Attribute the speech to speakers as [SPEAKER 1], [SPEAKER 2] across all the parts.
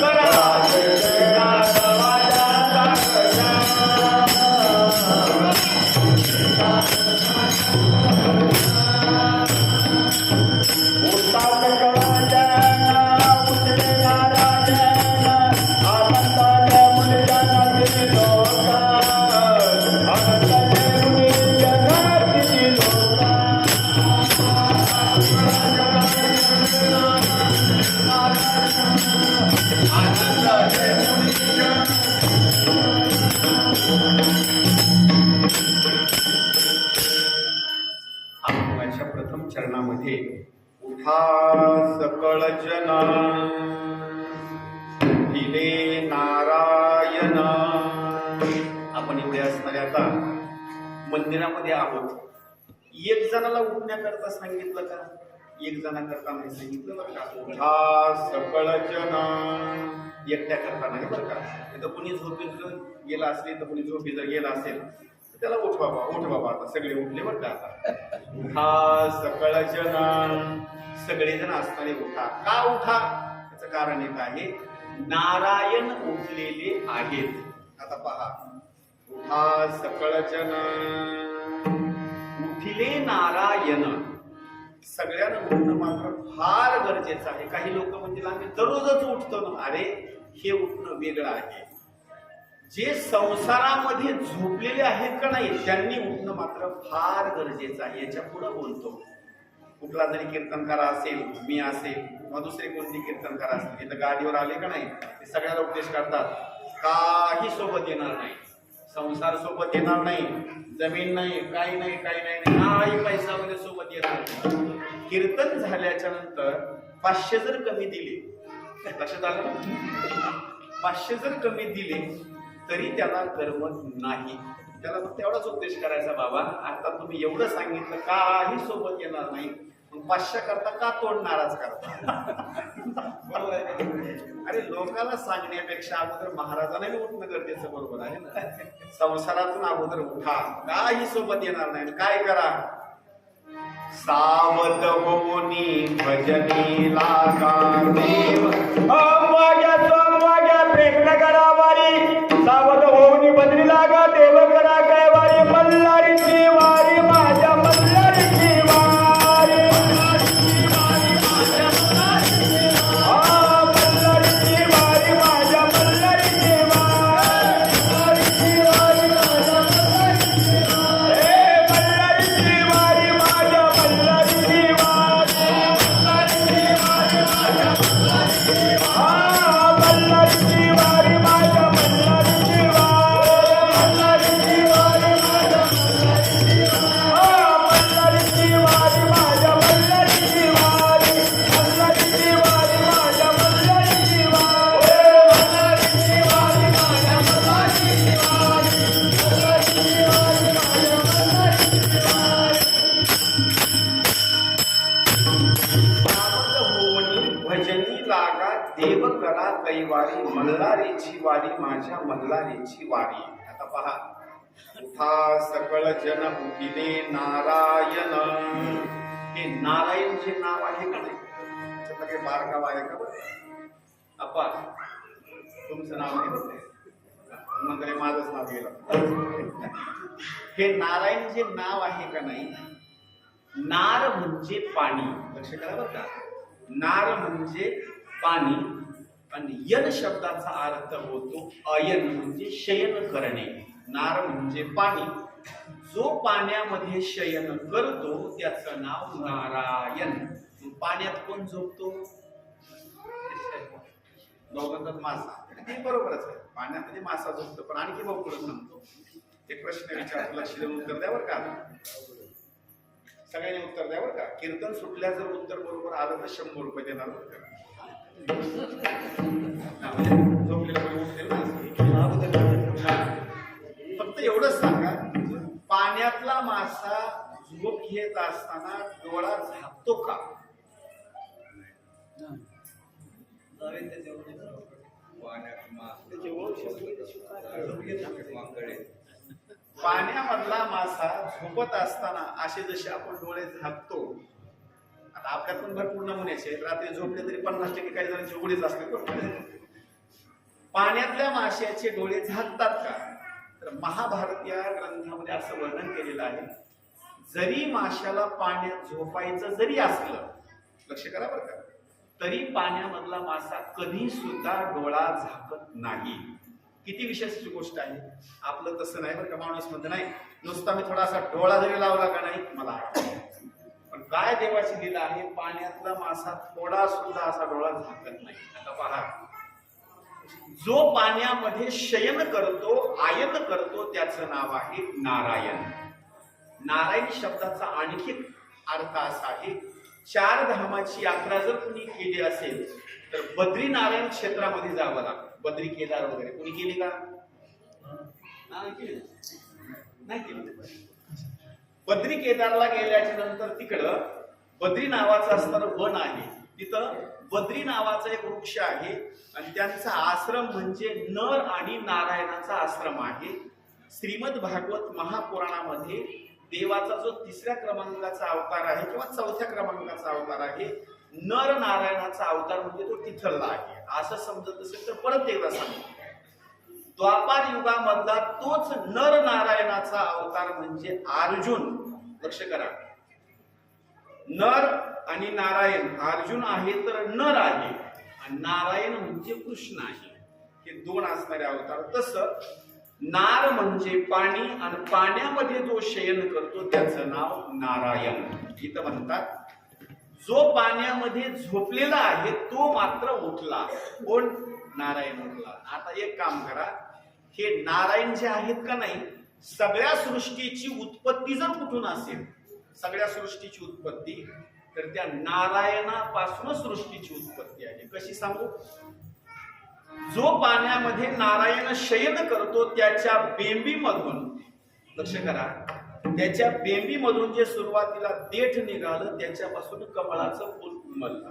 [SPEAKER 1] Bora! प्रथम चरणामध्ये उठा सकळ जना दिले नारायण. आपण इथे असणारे आता मंदिरामध्ये आहोत. एक जणाला उठण्याकरता सांगितलं का? एक जणाकरता नाही सांगितलं बरं का? उठा सकळ जना एकट्या करता नाही बरं का? तर कुणी झोपेत जर गेला असेल तर कुणी झोपी जर गेला असेल तर त्याला उठ बाबा उठ बाबा आता सगळे उठले बरं का आता. उठा सकळ जना सगळेजण असणारे उठा. का उठा? त्याचं कारण एक आहे नारायण उठलेले आहेत. आता पहा. उठा सकळ जन उठिले नारायण. सगळ्यांना उठणं मात्र फार गरजेचं आहे. काही लोक म्हणतील आम्ही दररोजच उठतो ना. अरे हे उठणं वेगळं आहे. जे संसारामध्ये झोपलेले आहेत का नाही त्यांनी उठणं मात्र फार गरजेचं आहे. याच्यापुढे बोलतो. कुठला जरी कीर्तनकार असेल मी असेल किंवा दुसरे कोणते कीर्तनकार असतील इथं गाडीवर आले का नाही ते सगळ्याला उपदेश करतात. काही सोबत येणार नाही. संसार सोबत येणार नाही जमीन नाही काही नाही काही नाही काही पैसा वगैरे सोबत येणार कीर्तन झाल्याच्यानंतर पाचशे जर कमी दिले लक्षात आलं पाचशे जर कमी दिले तरी त्याला करमत नाही. त्याला फक्त एवढाच उद्देश करायचा बाबा आता तुम्ही एवढं सांगितलं काही सोबत येणार नाही. पाचशे करता का तोंड नाराज करता? बरोबर अरे लोकांना सांगण्यापेक्षा अगोदर महाराजांना उठणं गरजेचं बरोबर आहे ना. संसारातून अगोदर उठा. काही सोबत येणार नाही. काय करा? सावध होनी भजनी लागा देव
[SPEAKER 2] अम्माग्या सोमवाग्या प्रेम करा वारी सावध होऊन बदली लागा देव मल्हारीची वारी माझ्या मल्हारीची वारी.
[SPEAKER 1] आता पहा. उठा सकळ जन उठिले नारायण. हे नारायण जे नाव आहे का नाही? त्याच्यातलं काही बारगाव आहे का बरं? अप्पा तुमचं नाव नाही म्हणजे माझंच नाव गेलं. हे नारायण जे नाव आहे का नाही? नार म्हणजे पाणी. लक्ष करा बरं का. नार म्हणजे पाणी. आणि यन शब्दाचा अर्थ होतो अयन म्हणजे शयन करणे. नार म्हणजे पाणी. जो पाण्यामध्ये शयन करतो त्याचं नाव नारायण. पाण्यात कोण झोपतो? दोघांचाच मासा. ते बरोबरच आहे. पाण्यामध्ये मासा झोपतो पण आणखी भाऊ पुढे सांगतो. एक प्रश्न विचार लक्ष देऊन उत्तर द्यावर का? सगळ्यांनी उत्तर द्या बरं का? कीर्तन सुटल्या जर उत्तर बरोबर आलं तर शंभर रुपये देणार उत्तर फक्त एवढंच सांगा पाण्यातला मासा झोप घेत असताना डोळा झाकतो का?
[SPEAKER 3] पाण्यात
[SPEAKER 1] पाण्यामधला मासा झोपत असताना असे जसे आपण डोळे झाकतो आपल्यात पण भरपूर नमुन्याचे आहेत. रात्री झोपले तरी पन्नास टक्के काही जणांचे उघडेच असते पाण्यातल्या माशाचे डोळे झाकतात का? तर महाभारत या ग्रंथामध्ये असं वर्णन केलेलं आहे. जरी माशाला पाण्यात झोपायचं जरी असलं लक्ष करा बरं का तरी पाण्यामधला मासा कधी सुद्धा डोळा झाकत नाही. किती विशेष गोष्ट आहे. आपलं तसं नाही बरं का माणूस म्हणतो नाही नुसता मी थोडासा डोळा जरी लावला का नाही मला काय देवाची लीला आहे? पाण्यातला मासा थोडा सुद्धा असा डोळा झाकत नाही. आता पहा. जो पाण्यामध्ये शयन करतो आयन करतो त्याचं नाव आहे नारायण. नारायण शब्दाचा आणखी अर्थ असा आहे चार धामाची यात्रा जर कुणी केली असेल तर बद्री नारायण क्षेत्रामध्ये जावं लागतं. बद्री केदार वगैरे. कुणी केली का? नाही केली. नाही केली. बद्री केदारला गेल्याच्यानंतर तिकडं बद्री नावाचं असणारं वन आहे. तिथं बद्री नावाचा एक वृक्ष आहे आणि त्यांचा आश्रम म्हणजे नर आणि नारायणाचा आश्रम आहे. श्रीमद भागवत महापुराणामध्ये देवाचा जो तिसऱ्या क्रमांकाचा अवतार आहे किंवा चौथ्या क्रमांकाचा अवतार आहे नर नारायणाचा अवतार म्हणजे तो तिथला आहे. असं समजत असेल तर परत एकदा सांगतो. द्वापार युगामधला तोच नर नारायणाचा अवतार म्हणजे अर्जुन. लक्ष करा. नर आणि नारायण. अर्जुन आहे तर नर आहे. आणि नारायण म्हणजे कृष्ण आहे. हे दोन असणारे अवतार. तस नार म्हणजे पाणी आणि पाण्यामध्ये जो शयन करतो त्याचं नाव नारायण. इथं म्हणतात जो पाण्यामध्ये झोपलेला आहे तो मात्र उठला. कोण? नारायण उठला आता एक काम करा. हे नारायण जे आहेत का नाही सगळ्या सृष्टीची उत्पत्ती जर कुठून असेल सगळ्या सृष्टीची उत्पत्ती तर त्या नारायणापासूनच सृष्टीची उत्पत्ती आहे. कशी सांगू? जो पाण्यामध्ये नारायण शयन करतो त्याच्या बेंबीमधून लक्ष करा. त्याच्या बेंबीमधून जे सुरुवातीला देठ निघालं त्याच्यापासून कमळाचं फुल उमललं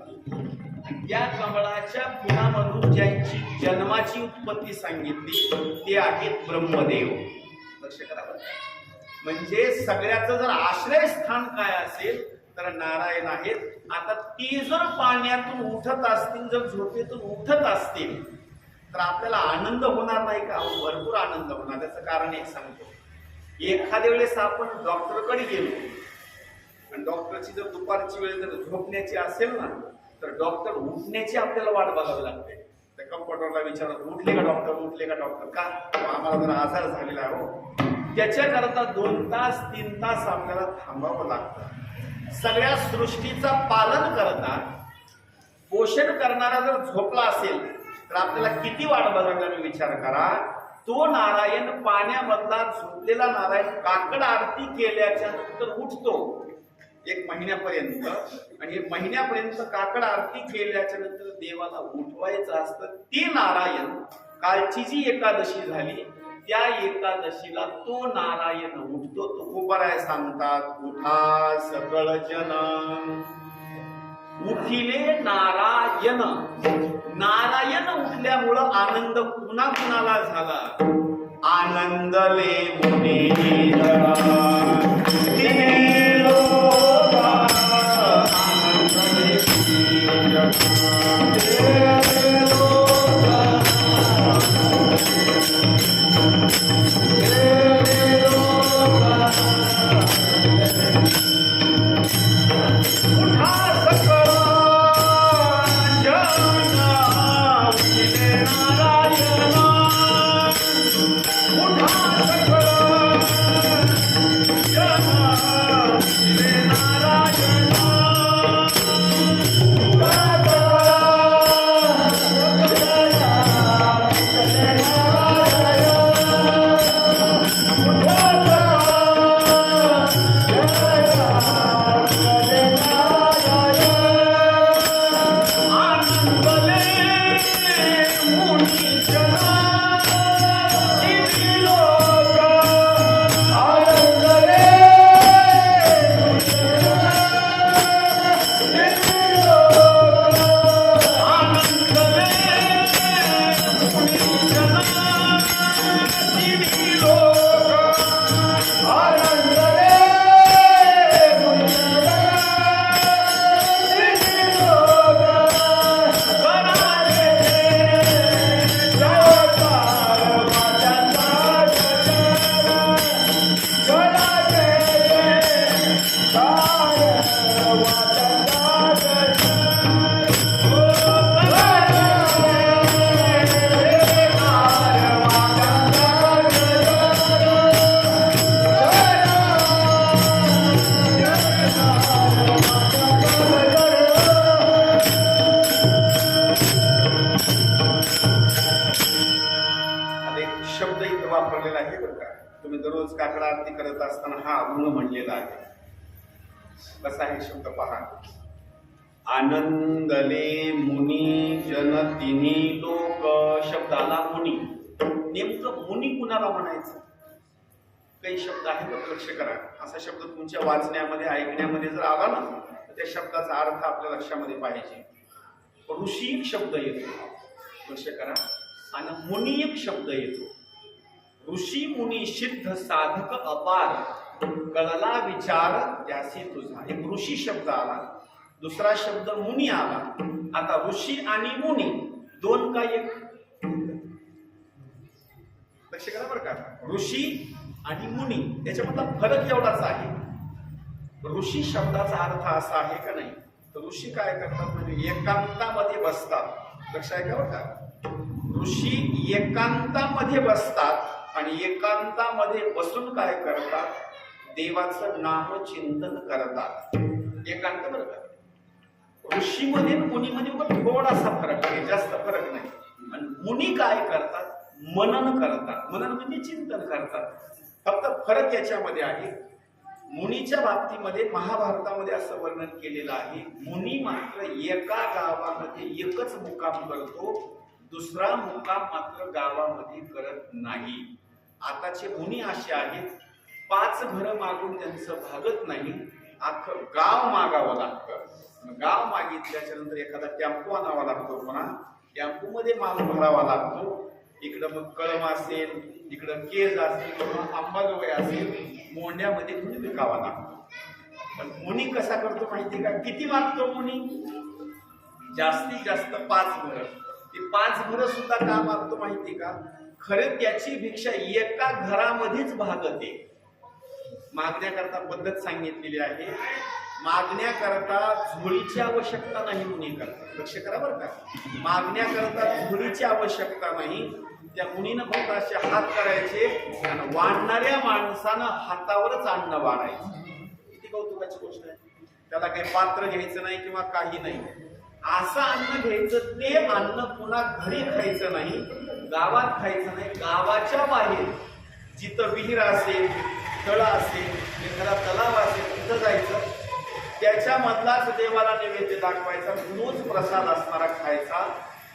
[SPEAKER 1] या त्या कमळाच्या फुलामधून ज्यांची जन्माची उत्पत्ती सांगितली. ते आहेत ब्रह्मदेव. लक्ष करा म्हणजे सगळ्याचं जर आश्रय स्थान काय असेल तर नारायण आहेत. आता ते जर पाण्यातून उठत असतील जर झोपेतून उठत असतील तर आपल्याला आनंद होणार नाही का? अहो, भरपूर आनंद होणार. त्याचं कारण एक सांगतो. एखाद्या वेळेस आपण डॉक्टरकडे गेलो. आणि डॉक्टरची जर दुपारची वेळ जर झोपण्याची असेल ना तर डॉक्टर उठण्याची आपल्याला वाट बघावी लागते. त्या कम्पाउंडरला विचारत उठले का डॉक्टर? उठले का डॉक्टर? का? आम्हाला जर आजार झालेला आहे हो. त्याच्याकरता दोन तास तीन तास आपल्याला थांबावं लागतं. सगळ्या सृष्टीचा पालन करता पोषण करणारा जर झोपला असेल तर आपल्याला किती वाट बघावी लागेल विचार करा. तो नारायण पाण्यामधला झोपलेला नारायण काकड आरती केल्याच्यानंतर उठतो. एक महिन्यापर्यंत. आणि महिन्यापर्यंत काकड आरती केल्याच्यानंतर देवाला उठवायचं असतं. ते नारायण कालची जी एकादशी झाली त्या एकादशीला तो नारायण उठतो. तो कुबराय सांगतात उठा सकळ जन उठिले नारायण. नारायण उठल्यामुळं आनंद पुन्हा कुणाला झाला? आनंदले मुने मुने करत असताना हा अभंग म्हणलेला आहे. कसा आहे शब्द पहा. आनंदले मुनी जन तिन्ही लोक शब्दाला मुनी. नेमकं मुनी कुणाला म्हणायचं? काही शब्द आहे तर लक्ष करा. असा शब्द तुमच्या वाचण्यामध्ये ऐकण्यामध्ये जर आला ना तर त्या शब्दाचा अर्थ आपल्या लक्षामध्ये पाहिजे. ऋषी एक शब्द येतो. लक्ष करा. आणि मुनी एक शब्द येतो. ऋषी मुनी सिद्ध साधक अपार. कळला विचार त्यासी तुझा. एक ऋषी शब्द आला. दुसरा शब्द मुनी आला. आता ऋषी आणि मुनी दोन का एक? लक्ष करा बरं का. ऋषी आणि मुनी त्याच्यामधला फरक एवढाच आहे. ऋषी शब्दाचा अर्थ असा आहे का नाही? तर ऋषी काय करतात म्हणजे एकांतामध्ये बसतात. लक्ष आहे का बरं का. ऋषी एकांतामध्ये बसतात. आणि एकांतामध्ये बसून काय करतात? देवाचं नामचिंतन करतात. एकांत बरं का? ऋषीमध्ये मुनीमध्ये मग थोडासा फरक आहे जास्त फरक नाही. आणि मुनी काय करतात? मनन करतात. मनन म्हणजे चिंतन करतात. फक्त फरक याच्यामध्ये आहे. मुनीच्या बाबतीमध्ये महाभारतामध्ये असं वर्णन केलेलं आहे मुनी मात्र एका गावामध्ये एकच मुकाम करतो दुसरा मुकाम मात्र गावामध्ये करत नाही. आताचे मुनी असे आहेत पाच घरं मागून त्यांचं भागत नाही अख्खं गाव मागावं लागतं. गाव मागितल्याच्या नंतर एखादा टॅम्पो आणावा लागतो पुन्हा टॅम्पोमध्ये माल भरावा लागतो. इकडं मग कळम असेल इकडं केज असेल किंवा आंबागवय असेल मोंड्यामध्ये कुणी विकावा लागतो? पण मुनी कसा करतो माहिती का? किती मागतो मुनी? जास्तीत जास्त पाच घरं. ते पाच घरं सुद्धा का मागतो माहिती का? खरं त्याची भिक्षा एका घरामध्येच भागते. मागण्याकरता पद्धत सांगितलेली आहे. मागण्याकरता झोळीची आवश्यकता नाही मुनी करता. लक्ष करा बरं का. मागण्याकरता झोळीची आवश्यकता नाही. त्या मुनीनं फक्त असे हात करायचे आणि वाढणाऱ्या माणसानं हातावरच अन्न वाढायचं. किती कौतुकाची गोष्ट आहे. त्याला काही पात्र घ्यायचं नाही किंवा काही नाही. असं अन्न घ्यायचं ते अन्न पुन्हा घरी खायचं नाही. गावात खायचं नाही गावाच्या बाहेर जिथं विहीर असेल तळ असेल एखादा तलाव असेल तिथं जायचं. त्याच्यामधलाच देवाला नैवेद्य दाखवायचा तोच प्रसाद असणारा खायचा.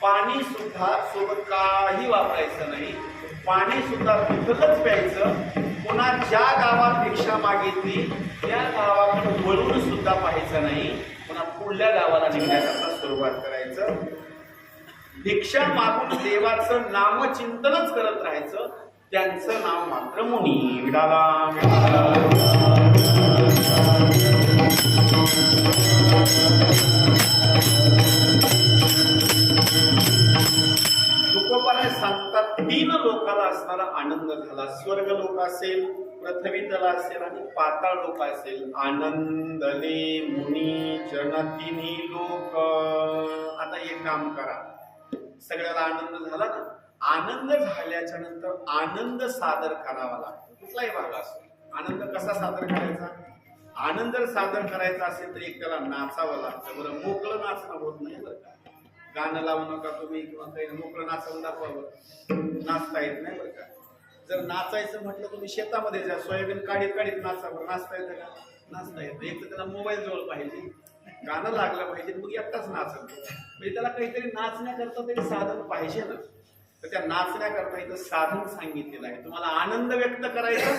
[SPEAKER 1] पाणी सुद्धा सोबत काही वापरायचं नाही. पाणी सुद्धा तिथलंच प्यायचं. पुन्हा ज्या गावात भिक्षा मागितली त्या गावाकडे वळून सुद्धा पाहायचं नाही. पुन्हा पुढल्या गावाला निघण्याकरता सुरुवात करायचं. भिक्षा मागून देवाचं नामचिंतनच करत राहायचं. त्यांचं नाव मात्र मुनी विडाला तुकोबाने सांगतात तीन लोकाला असणारा आनंद झाला. स्वर्ग लोक असेल पृथ्वी तल असेल आणि पाताळ लोक असेल. आनंदले मुनी जन तिन्ही लोक. आता एक काम करा. सगळ्याला आनंद झाला ना? आनंद झाल्याच्यानंतर आनंद सादर करावा लागतो. कुठलाही भाग असतो आनंद कसा सादर करायचा? आनंद जर सादर करायचा असेल तर एक त्याला नाचावं लागतं. बरं मोकळं नाचणं होत नाही बरं का? गाणं लावू नका तुम्ही किंवा काही मोकळं नाचवून दाखवावं नाचता येत नाही बरं का? जर नाचायचं म्हटलं तुम्ही शेतामध्ये जा सोयाबीन काढीत काढीत नाचा बरं. नाचता येतं का? नाचता येतं. एक तर त्याला मोबाईल जवळ पाहिजे. गाणं लागलं पाहिजे मग एकटाच नाचत म्हणजे त्याला काहीतरी नाचण्याकरता तरी साधन पाहिजे ना. तर त्या नाचण्याकरता इथं साधन सांगितलेलं आहे. तुम्हाला आनंद व्यक्त करायचा